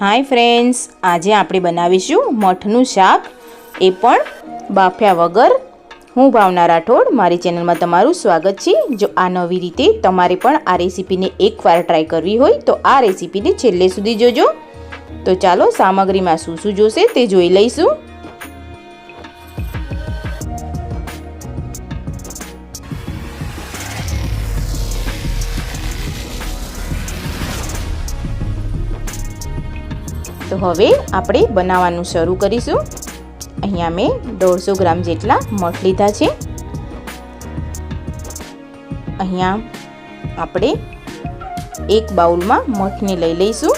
Hi friends, આજે આપણે બનાવીશું મઠનું શાક. એ પણ બાફ્યા વગર. હું ભાવના રાઠોડ, મારી ચેનલમાં તમારું સ્વાગત છે. જો આ નવી રીતે તમારે પણ આ રેસીપીને એકવાર ટ્રાય કરવી હોય, તો આ રેસીપીને છેલ્લે સુધી જોજો. તો ચાલો સામગ્રીમાં શું શું જોશે તે જોઈ લઈશું. તો હવે આપણે બનાવવાનું શરૂ કરીશું. અહીંયા મેં દોઢસો ગ્રામ જેટલા મઠ લીધા છે. અહીંયા આપણે એક બાઉલમાં મઠને લઈ લઈશું.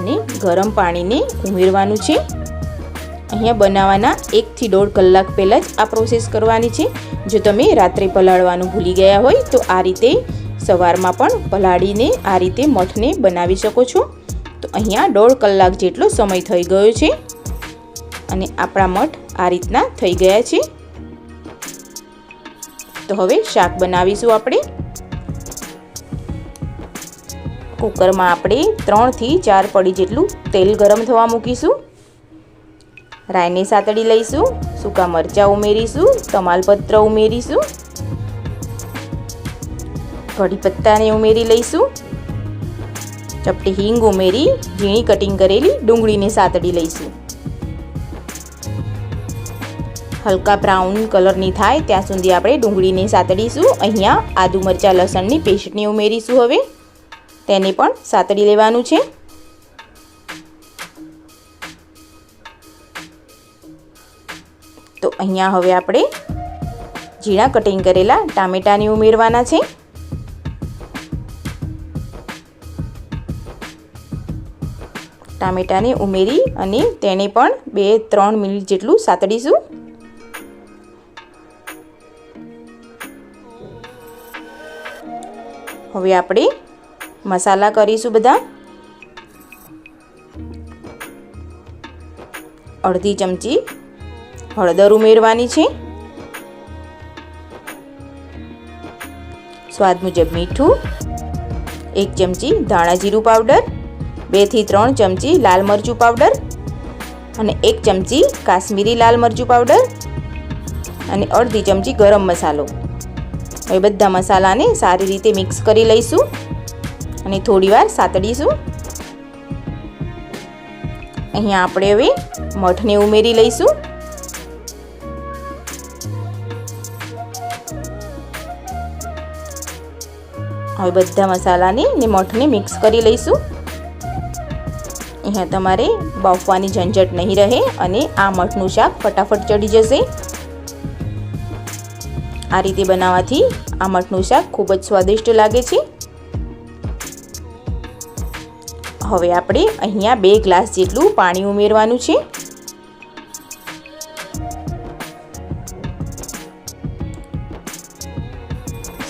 અને ગરમ પાણીને ઉમેરવાનું છે. અહીંયા બનાવવાના એકથી દોઢ કલાક પહેલાં જ આ પ્રોસેસ કરવાની છે. જો તમે રાત્રે પલાળવાનું ભૂલી ગયા હોય તો આ રીતે સવારમાં પણ પલાળીને આ રીતે મઠને બનાવી શકો છો. તો અહીંયા દોઢ કલાક જેટલો સમય થઈ ગયો છે અને આપણા મઠ આ રીતના થઈ ગયા છે. તો હવે શાક બનાવીશું આપણે. કુકરમાં આપણે ત્રણથી ચાર પડી જેટલું તેલ ગરમ થવા મૂકીશું. રાઈને સાતડી લઈશું. સૂકા મરચાં ઉમેરીશું, તમાલપત્ર ઉમેરીશું કઢી પત્તાને ઉમેરી લઈશું, ચપટી હિંગ ઉમેરી, ઝીણી કટિંગ કરેલી ડુંગળીને સાતડી લઈશું. હલકા બ્રાઉન કલરની થાય ત્યાં સુધી આપણે ડુંગળીને સાતડીશું. અહીંયા આદુ મરચાં લસણની પેસ્ટને ઉમેરીશું હવે. તેને પણ સાતડી લેવાનું છે. અહીંયા હવે આપણે ઝીણા કટિંગ કરેલા ટામેટાને ઉમેરવાના છે. ટામેટાને ઉમેરી અને તેને પણ બે ત્રણ મિનિટ જેટલું સાતડીશું. હવે આપણે મસાલા કરીશું બધા. અડધી ચમચી હળદર ઉમેરવાની છે. સ્વાદ મુજબ મીઠું, એક ચમચી ધાણા જીરું પાવડર બેથી ત્રણ ચમચી લાલ મરચું પાવડર અને એક ચમચી કાશ્મીરી લાલ મરચું પાવડર અને અડધી ચમચી ગરમ મસાલો. હવે બધા મસાલાને સારી રીતે મિક્સ કરી લઈશું અને થોડીવાર સાતડીશું. અહીંયા આપણે હવે મઠને ઉમેરી લઈશું. હવે બધા મસાલાને ને મઠને મિક્સ કરી લઈશું. અહીંયા તમારે બાફવાની ઝંઝટ નહીં રહે અને આ મઠનું શાક ફટાફટ ચડી જશે. આ રીતે બનાવવાથી આ મઠનું શાક ખૂબ જ સ્વાદિષ્ટ લાગે છે. હવે આપણે અહીંયા બે ગ્લાસ જેટલું પાણી ઉમેરવાનું છે.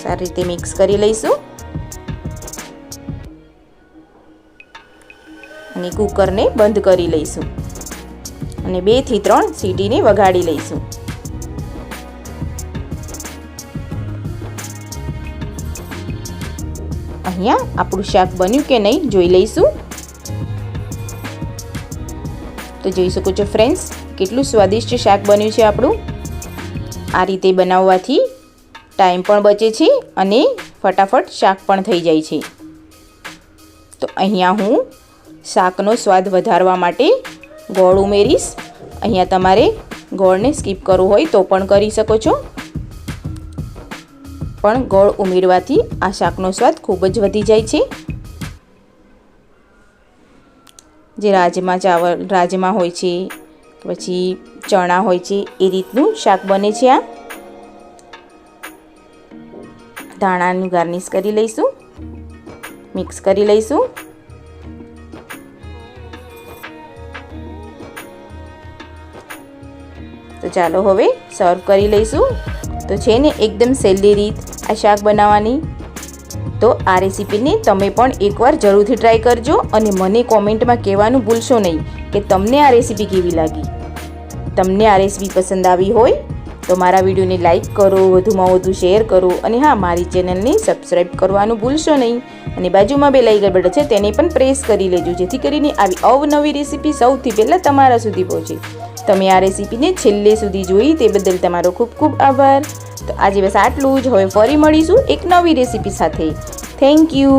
સારી રીતે મિક્સ કરી લઈશું. અને કૂકરને બંધ કરી લઈશું. અને બેથી ત્રણ સીટીને વગાડી લઈશું. અહીંયા આપણું શાક બન્યું કે નહીં જોઈ લઈશું. તો જોઈ શકો છો ફ્રેન્ડ્સ, કેટલું સ્વાદિષ્ટ શાક બન્યું છે આપણું. આ રીતે બનાવવાથી ટાઈમ પણ બચે છે અને ફટાફટ શાક પણ થઈ જાય છે. તો અહીંયા હું શાકનો સ્વાદ વધારવા માટે ગોળ ઉમેરીશ. અહીંયા તમારે ગોળને સ્કીપ કરવું હોય તો પણ કરી શકો છો. પણ ગોળ ઉમેરવાથી આ શાકનો સ્વાદ ખૂબ જ વધી જાય છે. જે રાજમા ચાવલ રાજમા હોય છે, પછી ચણા હોય છે, એ રીતનું શાક બને છે આ. ધાણાનું ગાર્નિશ કરી લઈશું. મિક્સ કરી લઈશું. તો ચાલો હવે સર્વ કરી લઈશું. તો છે ને એકદમ સહેલી રીત આ શાક બનાવવાની. તો આ રેસીપીને તમે પણ એકવાર જરૂરથી ટ્રાય કરજો અને મને કોમેન્ટમાં કહેવાનું ભૂલશો નહીં કે તમને આ રેસીપી કેવી લાગી. તમને આ રેસીપી પસંદ આવી હોય તો મારા વિડીયોને લાઇક કરો, વધુમાં વધુ શેર કરો અને હા, મારી ચેનલને સબસ્ક્રાઈબ કરવાનું ભૂલશો નહીં. અને બાજુમાં બે લાઇકલ બટન છે તેને પણ પ્રેસ કરી લેજો, જેથી કરીને આવી અવનવી રેસીપી સૌથી પહેલાં તમારા સુધી પહોંચે. તમે આ રેસીપીને છેલ્લે સુધી જોઈ તે બદલ તમારો ખૂબ ખૂબ આભાર. તો આજે બસ આટલું જ. હવે ફરી મળીશું એક નવી રેસીપી સાથે. Thank you